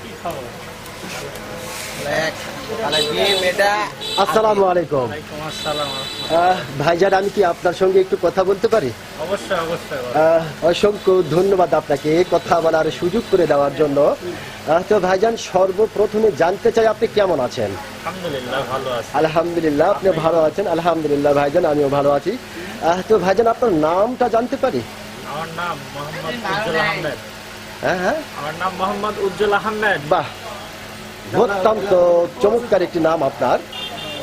কি খাব আসসালামু আলাইকুম। ভাইজান আমি কি আপনার সঙ্গে একটু কথা বলতে পারি? অসংখ্য ধন্যবাদ আপনাকে কথা বলার সুযোগ করে দেওয়ার জন্য। তো ভাইজান সর্বপ্রথমে জানতে চাই আপনি কেমন আছেন? আলহামদুলিল্লাহ আপনি? ভালো আছেন? আলহামদুলিল্লাহ ভাইজান আমিও ভালো আছি। তো ভাইজান আপনার নামটা জানতে পারি? আমার নাম মোহাম্মদ উজ্জ্বল আহমেদ। হ্যাঁ হ্যাঁ। আমার নাম মোহাম্মদ উজ্জ্বল আহমেদ। বাহ অত্যন্ত চমৎকার একটি নাম আপনার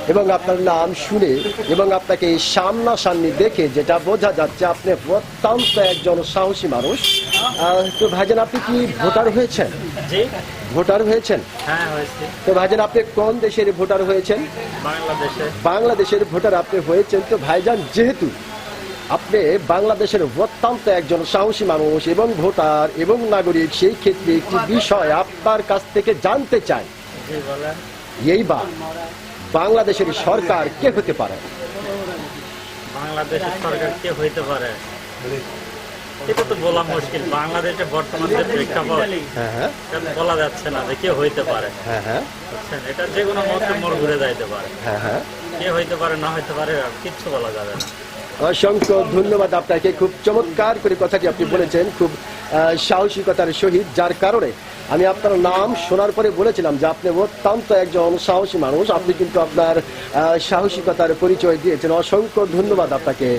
এবং আপনার নাম শুনে এবং আপনাকে সামনাসামনি দেখে যেটা বোঝা যাচ্ছে আপনি অত্যন্ত একজন সাহসী মানুষ। তো ভাইজান আপনি কি ভোটার হয়েছেন? ভোটার হয়েছেন? হ্যাঁ তো ভাইজান আপনি কোন দেশের ভোটার হয়েছেন? বাংলাদেশের ভোটার আপনি হয়েছেন। তো ভাইজান যেহেতু আপনি বাংলাদেশের অত্যন্ত একজন সাহসী মানুষ এবং ভোটার এবং নাগরিক সেই ক্ষেত্রে একটি বিষয় আপনার কাছ থেকে জানতে চাই। বলেন এইবার বাংলাদেশের সরকার কে হতে পারে? বাংলাদেশের সরকার কে হইতে পারে? এটা তো বলা মুশকিল। বাংলাদেশে বর্তমান যে প্রেক্ষাপট হ্যাঁ হ্যাঁ। বলা যাচ্ছে না যে কে হইতে পারে। হ্যাঁ এটা যে কোনো মোড় ঘুরে যাইতে পারে। কে হইতে পারে না হইতে পারে কিচ্ছু বলা যাবে না। অসংখ্য ধন্যবাদ আপনাকে। খুব চমৎকার করে কথাটি আপনি বলেছেন। খুব সাহসিকতার সহিত যার কারণে আমি আপনার নাম শোনার পরে বলেছিলাম যে আপনি অত্যন্ত একজন সাহসী মানুষ। আপনি কিন্তু আপনার সাহসিকতার পরিচয় দিয়েছেন। অসংখ্য ধন্যবাদ আপনাকে।